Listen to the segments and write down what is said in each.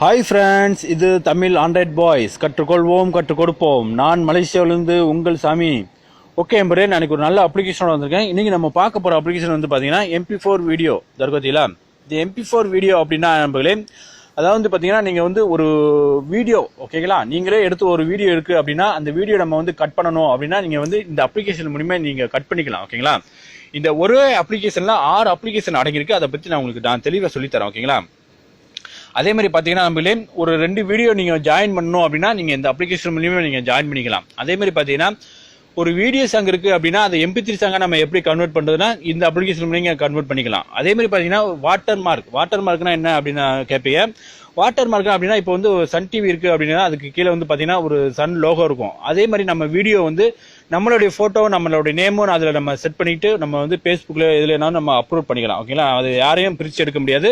Hi friends இது Tamil Android boys கற்றுக்கொள்வோம் கற்றுக் கொடுப்போம் நான் மலேசியாவிலேருந்து உங்கள் சாமி. ஓகே எம்பரே நான் எனக்கு ஒரு நல்ல அப்ளிகேஷன் வந்திருக்கேன். இன்னைக்கு நம்ம பார்க்க போகிற அப்ளிகேஷன் வந்து பார்த்தீங்கன்னா எம்பி ஃபோர் வீடியோ தர்கத்திலா இந்த எம்பி ஃபோர் வீடியோ அப்படின்னா நண்பர்களே அதாவது வந்து பார்த்தீங்கன்னா நீங்கள் வந்து ஒரு வீடியோ ஓகேங்களா நீங்களே எடுத்து ஒரு வீடியோ இருக்குது அப்படின்னா அந்த வீடியோ நம்ம வந்து கட் பண்ணணும் அப்படின்னா நீங்கள் வந்து இந்த அப்ளிகேஷன் மூலிமா நீங்கள் கட் பண்ணிக்கலாம் ஓகேங்களா இந்த ஒரே அப்ளிகேஷனில் ஆறு அப்ளிகேஷன் அடங்கியிருக்கு. அதை பற்றி நான் உங்களுக்கு நான் தெளிவாக சொல்லித்தரேன் ஓகேங்களா அதே மாதிரி பார்த்தீங்கன்னா நம்மளே ஒரு ரெண்டு வீடியோ நீங்கள் ஜாயின் பண்ணணும் அப்படின்னா நீங்கள் இந்த அப்ளிகேஷன் மூலியமாக நீங்கள் ஜாயின் பண்ணிக்கலாம். அதே மாதிரி பார்த்தீங்கன்னா ஒரு வீடியோ சாங் இருக்குது அப்படின்னா அதை எம்பி த்ரீ சாங்கை நம்ம எப்படி கன்வெர்ட் பண்ணுறதுனா இந்த அப்ளிகேஷன் நீங்கள் கன்வெர்ட் பண்ணிக்கலாம். அதே மாதிரி பார்த்தீங்கன்னா வாட்டர் மார்க் வாட்டர் மார்க்னா என்ன அப்படின்னு கேட்பீங்க வாட்டர் மார்க் அப்படின்னா இப்போ வந்து சன் டிவி இருக்குது அப்படின்னா அதுக்கு கீழே வந்து பார்த்தீங்கன்னா ஒரு சன் லோகோ இருக்கும். அதே மாதிரி நம்ம வீடியோ வந்து நம்மளுடைய ஃபோட்டோ நம்மளுடைய நேமும் அதில் நம்ம செட் பண்ணிவிட்டு நம்ம வந்து ஃபேஸ்புக்கில் எதுலனாலும் நம்ம அப்லோட் பண்ணிக்கலாம். ஓகேங்களா அது யாரையும் பிரித்து எடுக்க முடியாது.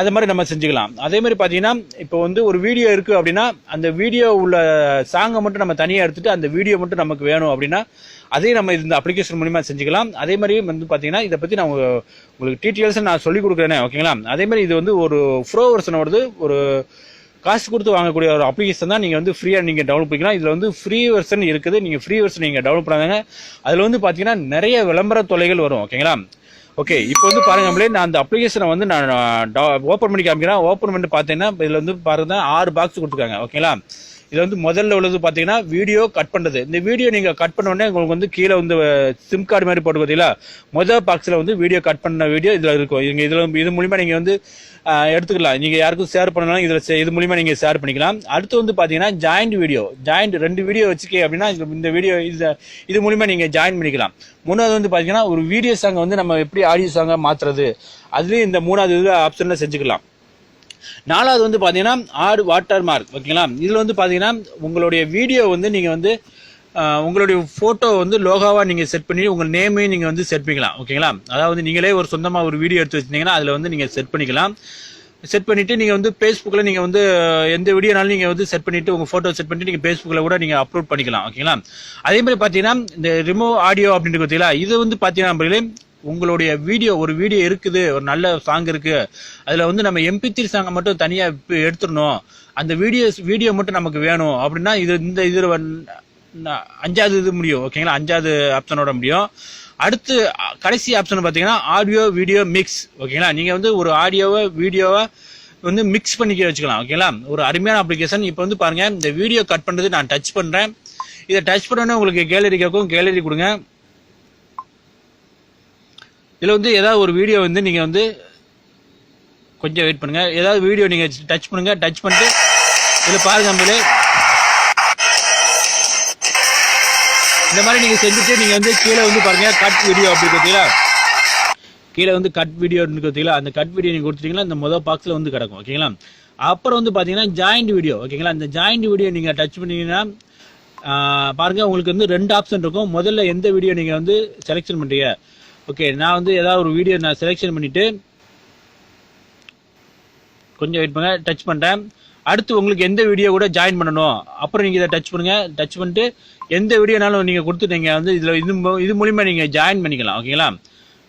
அது மாதிரி நம்ம செஞ்சுக்கலாம். அதே மாதிரி பார்த்தீங்கன்னா இப்போ வந்து ஒரு வீடியோ இருக்குது அப்படின்னா அந்த வீடியோ உள்ள சாங்கை மட்டும் நம்ம தனியாக எடுத்துகிட்டு அந்த வீடியோ மட்டும் நமக்கு வேணும் அப்படின்னா அதையும் நம்ம இந்த அப்ளிகேஷன் மூலிமா செஞ்சுக்கலாம். அதே மாதிரி வந்து பார்த்தீங்கன்னா இதை பற்றி நான் உங்களுக்கு டீட்டெயில்ஸ் நான் சொல்லிக் கொடுக்குறேனே ஓகேங்களா அதே மாதிரி இது வந்து ஒரு ஃப்ரோ வருஷனோடது ஒரு காசு கொடுத்து வாங்கக்கூடிய ஒரு அப்ளிகேஷன் தான் நீங்கள் வந்து ஃப்ரீயாக நீங்கள் டவுன்லோட் பண்ணிக்கலாம். இதில் வந்து ஃப்ரீ வெர்ஷன் இருக்குது. நீங்கள் ஃப்ரீ வெர்ஷன் நீங்கள் டவுன்லோட் பண்ணாங்க அதில் வந்து பார்த்தீங்கன்னா நிறைய விளம்பர தொலைகள் வரும் ஓகேங்களா ஓகே இப்போ வந்து பாருங்க நம்மளே நான் அந்த அப்ளிகேஷனை வந்து நான் ஓப்பன் பண்ணி காமிக்கிறேன். ஓப்பன் பண்ணி பார்த்தீங்கன்னா இதில் வந்து பாருங்க ஆறு பாக்ஸ் கொடுத்துருக்காங்க. ஓகேங்களா இது வந்து முதல்ல உள்ளது பார்த்தீங்கன்னா வீடியோ கட் பண்ணுறது இந்த வீடியோ நீங்கள் கட் பண்ண உடனே உங்களுக்கு வந்து கீழே வந்து சிம் கார்டு மாதிரி போட்டு பார்த்தீங்களா முதல் பாக்ஸில் வந்து வீடியோ கட் பண்ண வீடியோ இதில் இருக்கும். இங்கே இதில் இது மூலிமா நீங்கள் வந்து எடுத்துக்கலாம். நீங்கள் யாருக்கும் ஷேர் பண்ணணும் இதில் இது மூலிமா நீங்கள் ஷேர் பண்ணிக்கலாம். அடுத்து வந்து பார்த்தீங்கன்னா ஜாயிண்ட் வீடியோ ஜாயிண்ட் ரெண்டு வீடியோ வச்சுக்கே அப்படின்னா இந்த வீடியோ இது இது மூலிமா நீங்கள் ஜாயின் பண்ணிக்கலாம். மூணாவது வந்து பார்த்தீங்கன்னா ஒரு வீடியோ சாங்கை வந்து நம்ம எப்படி ஆடியோ சாங்காக மாற்றுறது அதுலேயும் இந்த மூணாவது இது ஆப்ஷனில் செஞ்சுக்கலாம். நாலாவது வந்து பார்த்தீங்கன்னா ஆடு வாட்டர் மார்க் ஓகேங்களா? இதில் வந்து பார்த்தீங்கன்னா உங்களுடைய வீடியோ வந்து நீங்கள் வந்து உங்களுடைய ஃபோட்டோ வந்து லோகாவாக நீங்கள் செட் பண்ணி உங்கள் நேமையும் நீங்கள் வந்து செட் பண்ணிக்கலாம் ஓகேங்களா? அதாவது நீங்களே ஒரு சொந்தமாக ஒரு வீடியோ எடுத்து வச்சிருந்தீங்கன்னா அதில் வந்து நீங்கள் செட் பண்ணிக்கலாம். செட் பண்ணிவிட்டு நீங்கள் வந்து ஃபேஸ்புக்கில் நீங்கள் வந்து எந்த வீடியோனாலும் நீங்கள் வந்து செட் பண்ணிவிட்டு உங்கள் ஃபோட்டோ செட் பண்ணிட்டு நீங்கள் ஃபேஸ்புக்கில் கூட நீங்கள் அப்லோட் பண்ணிக்கலாம் ஓகேங்களா? அதே மாதிரி பார்த்தீங்கன்னா இந்த ரிமூவ் ஆடியோ அப்படின்ட்டு பார்த்தீங்களா இது வந்து பார்த்தீங்கன்னா நம்மளே உங்களுடைய வீடியோ ஒரு வீடியோ இருக்குது ஒரு நல்ல சாங் இருக்கு. அதில் வந்து நம்ம எம்பி த்ரீ சாங்கை மட்டும் தனியாக எடுத்துடணும். அந்த வீடியோஸ் வீடியோ மட்டும் நமக்கு வேணும். அப்படின்னா இது இந்த இதில் அஞ்சாவது இது முடியும் ஓகேங்களா அஞ்சாவது ஆப்ஷனோட முடியும். அடுத்து கடைசி ஆப்ஷன் பார்த்தீங்கன்னா ஆடியோ வீடியோ மிக்ஸ் ஓகேங்களா நீங்கள் வந்து ஒரு ஆடியோவை வீடியோவை வந்து மிக்ஸ் பண்ணிக்க வச்சுக்கலாம் ஓகேங்களா ஒரு அருமையான அப்ளிகேஷன் இப்போ வந்து பாருங்கள் இந்த வீடியோ கட் பண்ணுறது நான் டச் பண்ணுறேன் இதை டச் பண்ணோன்னே உங்களுக்கு கேலரி கேட்கும். கேலரி கொடுங்க. இதில் வந்து ஏதாவது ஒரு வீடியோ வந்து நீங்கள் வந்து கொஞ்சம் வெயிட் பண்ணுங்கள் ஏதாவது வீடியோ நீங்கள் டச் பண்ணுங்கள் டச் பண்ணிட்டு இதில் பாருங்க நம்மளே இந்த மாதிரி நீங்கள் செஞ்சுட்டு நீங்கள் வந்து கீழே வந்து பாருங்கள் கட் வீடியோ அப்படி பார்த்தீங்களா? கீழே வந்து கட் வீடியோ பார்த்தீங்களா? அந்த கட் வீடியோ நீங்கள் கொடுத்துட்டீங்கன்னா இந்த முதல் பாக்ஸில் வந்து கிடக்கும். ஓகேங்களா அப்புறம் வந்து பார்த்தீங்கன்னா ஜாயிண்ட் வீடியோ ஓகேங்களா இந்த ஜாயிண்ட் வீடியோ நீங்கள் டச் பண்ணீங்கன்னா பாருங்கள் உங்களுக்கு வந்து ரெண்டு ஆப்ஷன் இருக்கும். முதல்ல எந்த வீடியோ நீங்கள் வந்து செலெக்ஷன் பண்ணுறீங்க ஓகே நான் வந்து ஏதாவது ஒரு வீடியோ நான் செலெக்ஷன் பண்ணிவிட்டு கொஞ்சம் வெயிட் பண்ணுங்க டச் பண்ணுறேன் அடுத்து உங்களுக்கு எந்த வீடியோ கூட ஜாயின் பண்ணணும்? அப்புறம் நீங்கள் இதை டச் பண்ணுங்கள் டச் பண்ணிட்டு எந்த வீடியோனாலும் நீங்கள் கொடுத்து நீங்கள் வந்து இதில் இது மூ- இது மூலிமா நீங்கள் ஜாயின் பண்ணிக்கலாம் ஓகேங்களா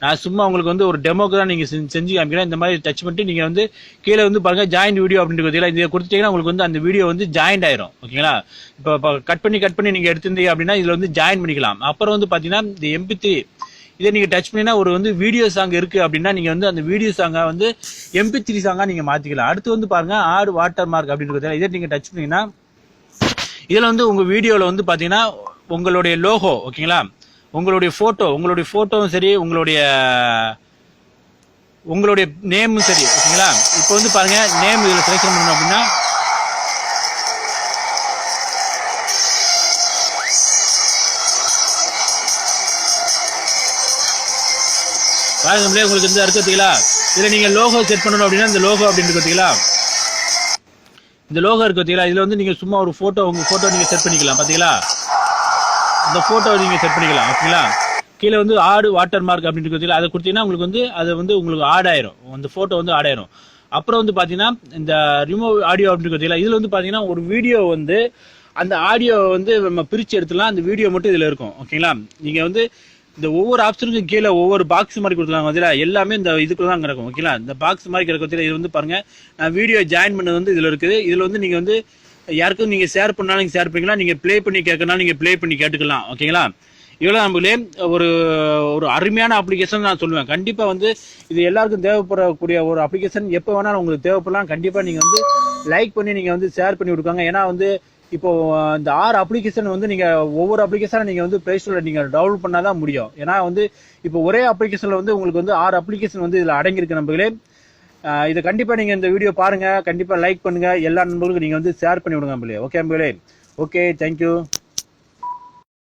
நான் சும்மா உங்களுக்கு வந்து ஒரு டெமோக்கு தான் நீங்கள் செஞ்சு செஞ்சு காமிக்கிறேன். இந்த மாதிரி டச் பண்ணிட்டு நீங்கள் வந்து கீழே வந்து பாருங்கள் ஜாயின் வீடியோ அப்படின்ட்டு பார்த்தீங்களா இதை கொடுத்துட்டீங்கன்னா உங்களுக்கு வந்து அந்த வீடியோ வந்து ஜாயின்ட் ஆயிரும் ஓகேங்களா இப்போ கட் பண்ணி கட் பண்ணி நீங்கள் எடுத்திருந்தீங்க அப்படின்னா இதில் வந்து ஜாயின் பண்ணிக்கலாம். அப்புறம் வந்து பார்த்தீங்கன்னா இந்த எம்பி இதை நீங்கள் டச் பண்ணினா ஒரு வந்து வீடியோ சாங் இருக்குது அப்படின்னா நீங்கள் வந்து அந்த வீடியோ சாங்கை வந்து எம்பி த்ரீ சாங்காக நீங்கள் மாற்றிக்கலாம் அடுத்து வந்து பாருங்கள் ஆடு வாட்டர் மார்க் அப்படின்னு இதே நீங்கள் டச் பண்ணீங்கன்னா இதில் வந்து உங்கள் வீடியோவில் வந்து பார்த்தீங்கன்னா உங்களுடைய லோகோ ஓகேங்களா? உங்களுடைய ஃபோட்டோ உங்களுடைய ஃபோட்டோவும் சரி உங்களுடைய உங்களுடைய நேமும் சரி ஓகேங்களா? இப்போ வந்து பாருங்கள் நேம் இதில் செலக்ஷன் பண்ணணும் அப்படின்னா பாருங்க நம்மளே உங்களுக்கு இந்த இருக்கு பார்த்தீங்களா இதில் நீங்கள் லோகோ செட் பண்ணணும் அப்படின்னா இந்த லோகோ அப்படின்னு பார்த்தீங்களா இந்த லோகோ இருக்கு பார்த்தீங்களா இதில் வந்து நீங்கள் சும்மா ஒரு ஃபோட்டோ உங்கள் ஃபோட்டோ நீங்கள் செட் பண்ணிக்கலாம். பார்த்தீங்களா இந்த ஃபோட்டோ நீங்கள் செட் பண்ணிக்கலாம். ஓகேங்களா? கீழே வந்து ஆடு வாட்டர் மார்க் அப்படின்னு பார்த்தீங்களா அதை கொடுத்தீங்கன்னா உங்களுக்கு வந்து அது வந்து உங்களுக்கு ஆட் ஆயிரும். அந்த ஃபோட்டோ வந்து ஆட் ஆயிரும். அப்புறம் வந்து பார்த்தீங்கன்னா இந்த ரிமூவ் ஆடியோ அப்படின்னு பார்த்தீங்களா இதில் வந்து பார்த்தீங்கன்னா ஒரு வீடியோ வந்து அந்த ஆடியோ வந்து நம்ம பிரித்து எடுத்துலாம் அந்த வீடியோ மட்டும் இதில் இருக்கும். ஓகேங்களா? நீங்கள் வந்து இந்த ஒவ்வொரு ஆப்ஷனுக்கும் கீழே ஒவ்வொரு பாக்ஸ் மாதிரி கொடுத்துருக்காங்க பார்த்தீங்களா எல்லாமே இந்த இதுக்குள்ள தான் கிடக்கும் ஓகேங்களா இந்த பாக்ஸ் மாதிரி கிடக்கும் பார்த்தீங்களா இது வந்து பாருங்க நான் வீடியோ ஜாயின் பண்ணது வந்து இதில் இருக்குது. இதில் வந்து நீங்கள் வந்து யாருக்கும் நீங்கள் ஷேர் பண்ணாலும் நீங்கள் ஷேர் பண்ணிக்கலாம். நீங்கள் ப்ளே பண்ணி கேட்கறனாலும் நீங்கள் ப்ளே பண்ணி கேட்டுக்கலாம் ஓகேங்களா இவ்வளோ நம்மளே ஒரு ஒரு அருமையான அப்ளிகேஷன் நான் சொல்லுவேன். கண்டிப்பாக வந்து இது எல்லாருக்கும் தேவைப்படக்கூடிய ஒரு அப்ளிகேஷன் எப்போ வேணாலும் உங்களுக்கு தேவைப்படலாம். கண்டிப்பாக நீங்கள் வந்து லைக் பண்ணி நீங்கள் வந்து ஷேர் பண்ணி கொடுக்காங்க ஏன்னா வந்து இப்போ இந்த ஆறு அப்ளிகேஷன் வந்து நீங்கள் ஒவ்வொரு அப்ளிகேஷனை நீங்கள் வந்து பிளே ஸ்டோர்ல நீங்கள் டவுன்லோட் பண்ணால் தான் முடியும். ஏன்னா வந்து இப்போ ஒரே அப்ளிகேஷனில் வந்து உங்களுக்கு வந்து ஆறு அப்ளிகேஷன் வந்து இதில் அடங்கியிருக்கு நம்பர்களே அஹ், இதை கண்டிப்பாக நீங்கள் இந்த வீடியோ பாருங்கள் கண்டிப்பாக லைக் பண்ணுங்கள் எல்லா நண்பர்களுக்கும் நீங்கள் வந்து ஷேர் பண்ணி விடுங்க நம்பளே ஓகே நம்பளே ஓகே தேங்க்யூ